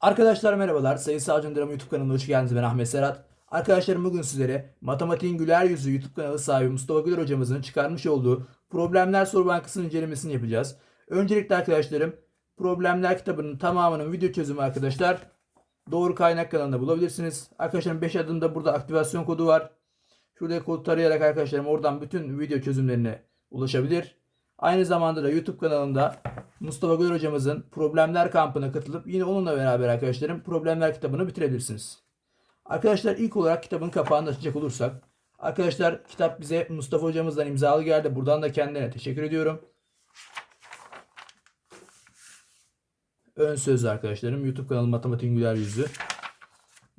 Arkadaşlar merhabalar. Sayısal Drama YouTube kanalına hoş geldiniz. Ben Ahmet Serhat. Arkadaşlarım bugün sizlere Matematiğin Güler Yüzü YouTube kanalı sahibi Mustafa Güler hocamızın çıkarmış olduğu Problemler Soru Bankası'nın incelemesini yapacağız. Öncelikle arkadaşlarım Problemler kitabının tamamının video çözümü arkadaşlar Doğru Kaynak kanalında bulabilirsiniz. Arkadaşlarım 5 adımda burada aktivasyon kodu var. Şurada kodu tarayarak arkadaşlarım oradan bütün video çözümlerine ulaşabilir. Aynı zamanda da YouTube kanalında Mustafa Güler hocamızın Problemler kampına katılıp yine onunla beraber arkadaşlarım Problemler kitabını bitirebilirsiniz. Arkadaşlar ilk olarak kitabın kapağını açacak olursak Arkadaşlar kitap bize Mustafa hocamızdan imzalı geldi. Buradan da kendine teşekkür ediyorum. Ön söz arkadaşlarım. YouTube kanalı Matematik Güler Yüzü.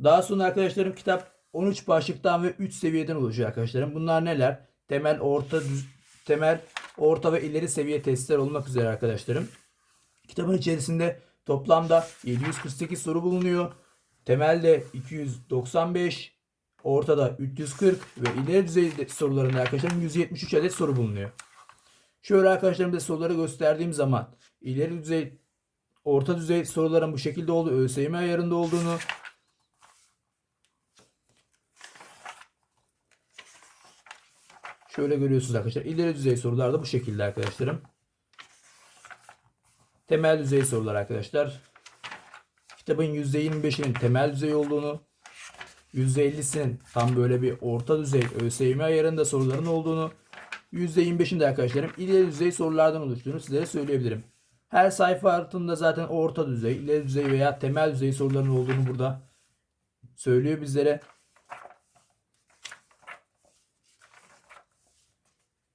Daha sonra arkadaşlarım kitap 13 başlıktan ve 3 seviyeden oluşuyor arkadaşlarım. Bunlar neler? Temel, orta, düz, temel, orta ve ileri seviye testler olmak üzere arkadaşlarım. Kitabın içerisinde toplamda 748 soru bulunuyor. Temelde 295, ortada 340 ve ileri düzey sorularında arkadaşlarım 173 adet soru bulunuyor. Şöyle arkadaşlarım da soruları gösterdiğim zaman ileri düzey, orta düzey soruların bu şekilde olduğu, ÖSYM ayarında olduğunu, Şöyle görüyorsunuz arkadaşlar. İleri düzey sorular da bu şekilde arkadaşlarım. Temel düzey sorular arkadaşlar. Kitabın %25'inin temel düzey olduğunu, %50'sinin tam böyle bir orta düzey ÖSYM ayarında soruların olduğunu, %25'inde arkadaşlarım ileri düzey sorulardan oluştuğunu sizlere söyleyebilirim. Her sayfa altında zaten orta düzey, ileri düzey veya temel düzey soruların olduğunu burada söylüyor bizlere.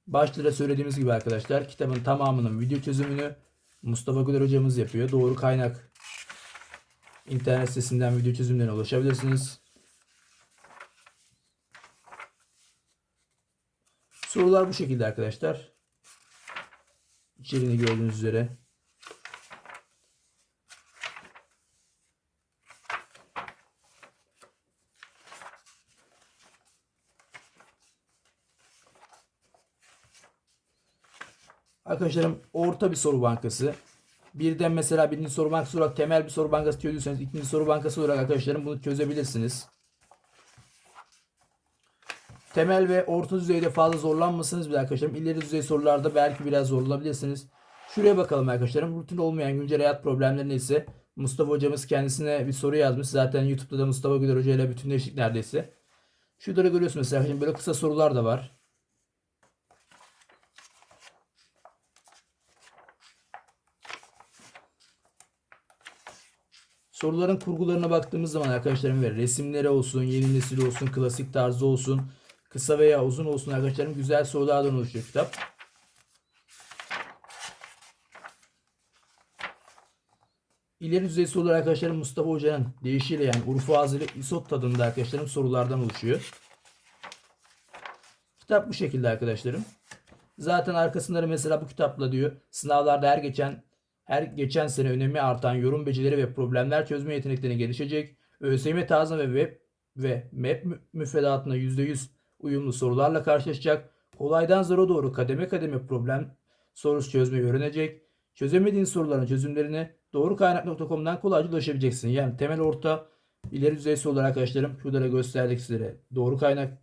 Başta da söylediğimiz gibi arkadaşlar kitabın tamamının video çözümünü Mustafa Güler hocamız yapıyor. Doğru kaynak internet sitesinden video çözümlerine ulaşabilirsiniz. Sorular bu şekilde arkadaşlar. İçeriğini gördüğünüz üzere. Arkadaşlarım orta bir soru bankası. Birden mesela birinci soru bankası olarak temel bir soru bankası çözüyorsanız ikinci soru bankası olarak arkadaşlarım bunu çözebilirsiniz. Temel ve orta düzeyde fazla zorlanmasınız bile arkadaşlarım. İleri düzey sorularda belki biraz zorlanabilirsiniz. Şuraya bakalım arkadaşlarım. Rutin olmayan güncel hayat problemlerine ise Mustafa hocamız kendisine bir soru yazmış. Zaten YouTube'da da Mustafa Güler Hoca ile bütünleştik neredeyse. Şurada da görüyorsunuz mesela şimdi böyle kısa sorular da var. Soruların kurgularına baktığımız zaman arkadaşlarım ve resimleri olsun, yeni nesil olsun, klasik tarzı olsun, kısa veya uzun olsun arkadaşlarım güzel sorulardan oluşuyor kitap. İleri düzey sorular arkadaşlarım Mustafa Hoca'nın deyişiyle yani Urfa ile İsot tadında arkadaşlarım sorulardan oluşuyor. Kitap bu şekilde arkadaşlarım. Zaten arkasında da mesela bu kitapla diyor sınavlarda her geçen her geçen sene önemi artan yorum becerileri ve problemler çözme yeteneklerini gelişecek. ÖSYM tarzı ve web ve map mü- müfredatına %100 uyumlu sorularla karşılaşacak. Kolaydan zora doğru kademe kademe problem sorusu çözmeyi öğrenecek. Çözemediğin soruların çözümlerini doğru kaynak.com'dan kolayca ulaşabileceksin. Yani temel orta ileri düzey sorular arkadaşlarım şurada da gösterdik sizlere. Doğru kaynak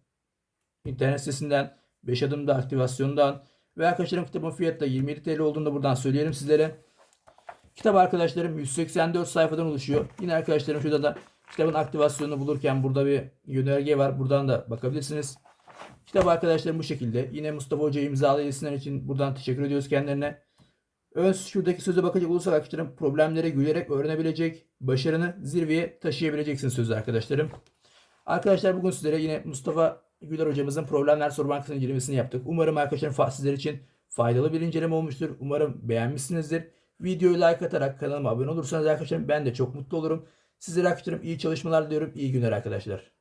internet sitesinden 5 adımda aktivasyondan ve arkadaşlarım kitabın fiyatı da 27 TL olduğunu da buradan söyleyelim sizlere. Kitap arkadaşlarım 184 sayfadan oluşuyor. Yine arkadaşlarım şurada da kitabın aktivasyonunu bulurken burada bir yönerge var. Buradan da bakabilirsiniz. Kitap arkadaşlarım bu şekilde. Yine Mustafa Hoca imzalı isimler için buradan teşekkür ediyoruz kendilerine. Ön şuradaki söze bakacak olursak arkadaşlarım problemlere gülerek öğrenebilecek, başarını zirveye taşıyabileceksin sözü arkadaşlarım. Arkadaşlar bugün sizlere yine Mustafa Güler hocamızın Problemler Soru Bankası'nın incelemesini yaptık. Umarım arkadaşlarım sizler için faydalı bir inceleme olmuştur. Umarım beğenmişsinizdir. Videoyu like atarak kanalıma abone olursanız arkadaşlarım ben de çok mutlu olurum. Sizlere arkadaşlarım iyi çalışmalar diliyorum. İyi günler arkadaşlar.